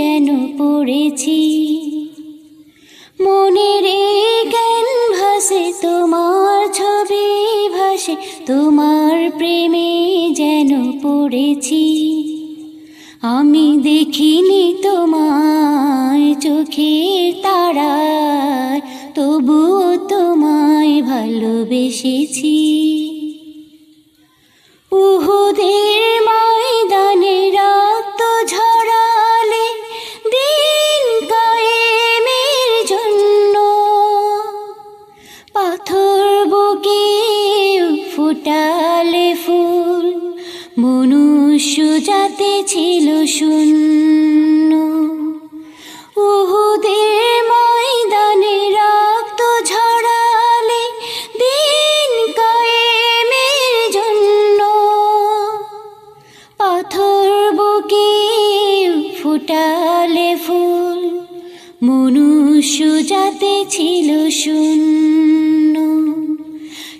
যেন পড়েছি? মনের জ্ঞান ক্যানভাসে তোমার ছবি ভাসে, তোমার প্রেমে যেন পড়েছি। আমি দেখিনি তোমায় চোখের তারায়, তবুও তোমায় ভালোবেসেছি। উহুদের যাতে ছিল শূন্য। উহুদের ময়দানে রক্ত ঝরালে দিন কায়েমের জন্য। পাথর বুকে ফুটালে ফুল, মনুষ্য যাতে ছিল শূন্য।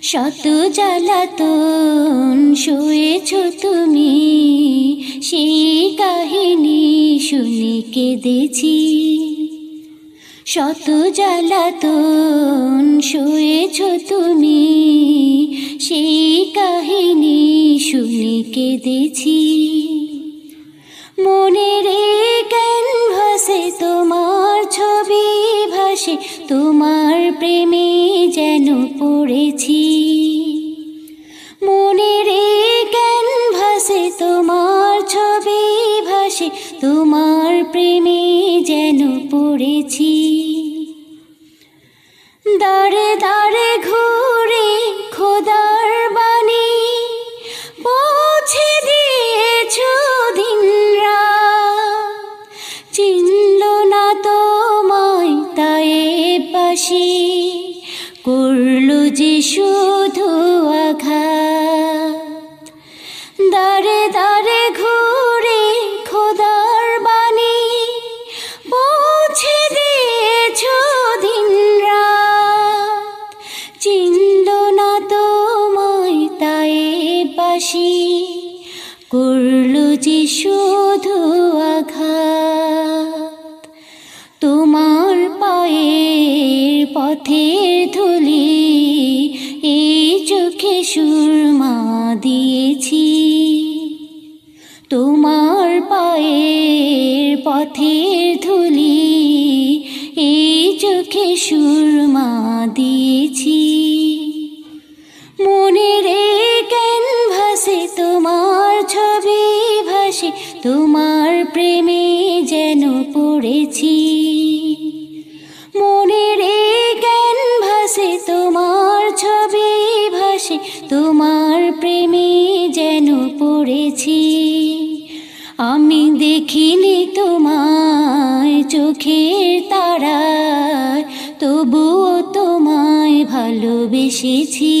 শত জ্বালাতন শুয়েছ তুমি। সেই কাহিনী শুনে কেঁদেছি। শত জ্বালাতন শুয়েছ তুমি, সেই কাহিনী শুনে কেঁদেছি। মনের ক্যানভাসে তোমার ছবি ভাসে, তোমার প্রেমে ভাসে তোমার প্রেমে যেন পড়েছি। দাঁড়ে দাঁড়ে ঘুরে খোদার বাণী পৌঁছে দিয়েছ দিন চিনল না তোমায় তাই পাশি, করল যে শুধু বাসি করল যে শুধু আঘাত। তোমার পায়ের পথের ধুলি এই চোখে সুরমা দিয়েছি। তোমার পায়ের পথের ধুলি এই চোখে সুরমা দিয়েছি। তোমার ছবি ভাসে, তোমার প্রেমে যেন পড়েছি। মনের জ্ঞান ভাসে, তোমার ছবি ভাসে, তোমার প্রেমে যেন পড়েছি। আমি দেখিনি তোমায় চোখের তারায়, তবুও তোমায় ভালোবেসেছি।